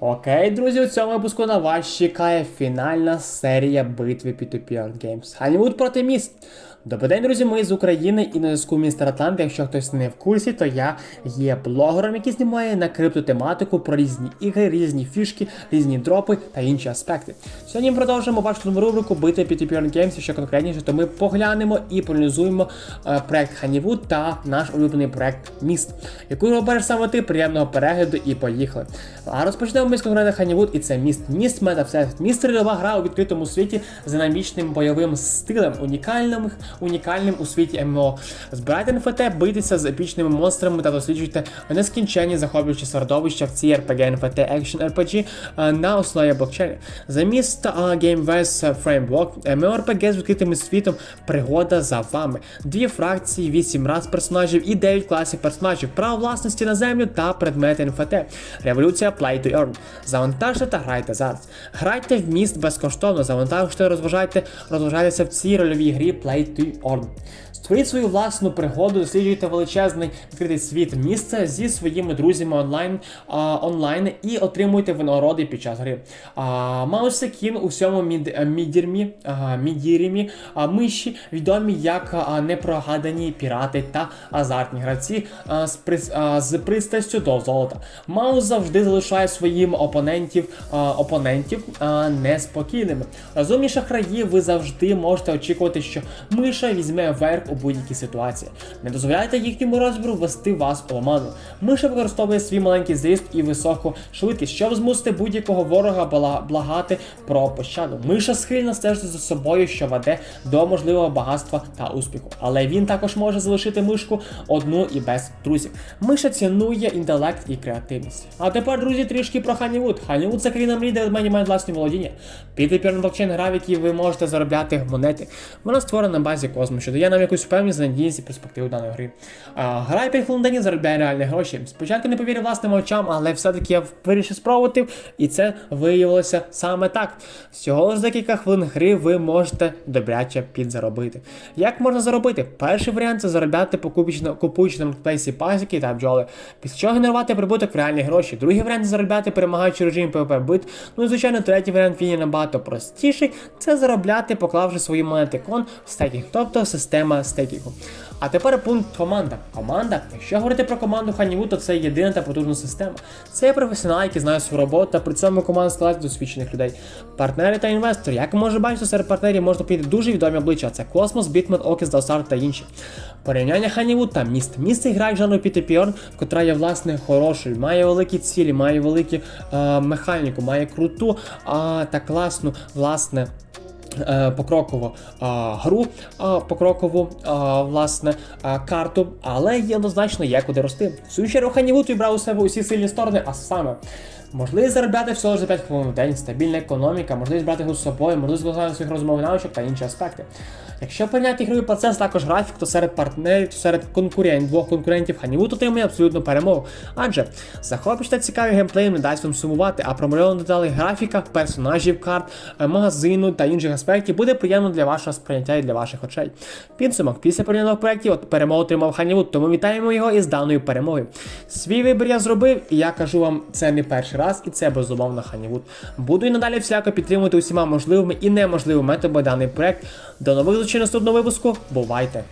Окей, друзі, у цьому випуску на вас чекає фінальна серія битви P2P Art Games. Голлівуд проти міст. Добрий день, друзі, ми з України і на зв'язку містер Атланти. Якщо хтось не в курсі, то я є блогером, який знімає на криптотематику про різні ігри, різні фішки, різні дропи та інші аспекти. Сьогодні ми продовжимо нову рубрику бити P2P Art Games. Якщо конкретніше, то ми поглянемо і проаналізуємо е, проект Honeywood та наш улюблений проект Міст, яку робиш саме ти приємного перегляду і поїхали. А розпочнемо ми з конкретно Honeywood, і це міст. Міст мета все. Міст рядова гра у відкритому світі з динамічним бойовим стилем, унікальним, унікальним у світі ММО. Збирайте НФТ, бийтеся з епічними монстрами та досліджуйте нескінченні захоплюючі середовища в цій RPG NFT Action RPG е, на основі блокчейну. Замість е, GameWest Framework, MMORPG з відкритим світом, пригода за вами. Дві фракції, 8 раз персонажів і 9 класів персонажів, право власності на землю та предмети NFT. Революція Play to Earn. Завантажте та грайте зараз. Грайте в міст безкоштовно, завантажте, розважайте, розважайтеся в цій рольовій грі Play to Earn. Створіть свою власну пригоду, досліджуйте величезний відкритий світ місця зі своїми друзями онлайн а, онлайн і отримуйте винагороди під час гри. А, Маусе Кін у всьому е, мідірмі, мідірімі а, миші відомі як а, непрогадані пірати та азартні гравці а, з, прис, а, з пристрастю до золота. Маус завжди залишає своїм опонентів, а, опонентів а, неспокійними. Розумні шахраї, ви завжди можете очікувати, що миша візьме верх у будь-якій ситуації. Не дозволяйте їхньому розбору ввести вас у оману. Миша використовує свій маленький зріст і високу швидкість, щоб змусити будь-якого ворога благати про пощаду. Миша схильна стежити за собою, що веде до можливого багатства та успіху. Але він також може залишити мишку одну і без друзів. Миша цінує інтелект і креативність. А тепер, друзі, трішки про Ханівуд. Ханівуд це країна мрій, де ведмеді мають власні володіння. Підтепер на блокчейн гра, в якій ви можете заробляти монети. Вона створена на базі космосу, що дає нам якусь впевненість, надійність і перспективу даної гри. А, гра і 5 хвилин заробляє реальні гроші. Спочатку не повірив власним очам, але все-таки я вирішив спробувати, і це виявилося саме так. Всього лише за кілька хвилин гри ви можете добряче підзаробити. Як можна заробити? Перший варіант це заробляти покупічно, купуючи на маркетплейсі пасіки та бджоли, після чого генерувати прибуток в реальні гроші. Другий варіант це заробляти, перемагаючи режим PvP бит. Ну і звичайно, третій варіант він є набагато простіший. Це заробляти, поклавши свої монети кон в стейкінг, тобто система стейкінгу. А тепер пункт команда. Команда, якщо говорити про команду Ханіву, то це єдина та потужна система. Це є професіонали, які знають свою роботу, та при цьому команда складається досвідчених людей. Партнери та інвестори. Як ви можете бачити, серед партнерів можна піти дуже відомі обличчя. Це Космос, Бітмен, Окіс, Далсар та інші. Порівняння Ханівуд та міст. Місце грає в жанру PTPR, котра є власне хорошою, має великі цілі, має велику е, механіку, має круту е, та класну власне. Е, Покрокову гру, покрокову власне карту, але є однозначно є куди рости. В свою чергу Ханівуд вибрав у себе усі сильні сторони, а саме можливість заробляти всього за 5 хвилин в день, стабільна економіка, можливість брати його з собою, можливість виконання своїх розмовних навичок та інші аспекти. Якщо прийняти ігровий процес також графік, то серед партнерів, то серед конкурентів, двох конкурентів Ханівуд отримує абсолютну перемогу. Адже захоплюючи та цікавий геймплей не дасть вам сумувати, а промальовано деталей графіка, персонажів, карт, е, магазину та інших аспектів буде приємно для вашого сприйняття і для ваших очей. Підсумок після порівняних проєктів перемогу отримав Ханівуд, тому вітаємо його із даною перемогою. Свій вибір я зробив, і я кажу вам, це не перший раз, і це безумовно Ханівуд. Буду і надалі всяко підтримувати усіма можливими і неможливими методами даний проект. До нових зустрічей наступного випуску. Бувайте!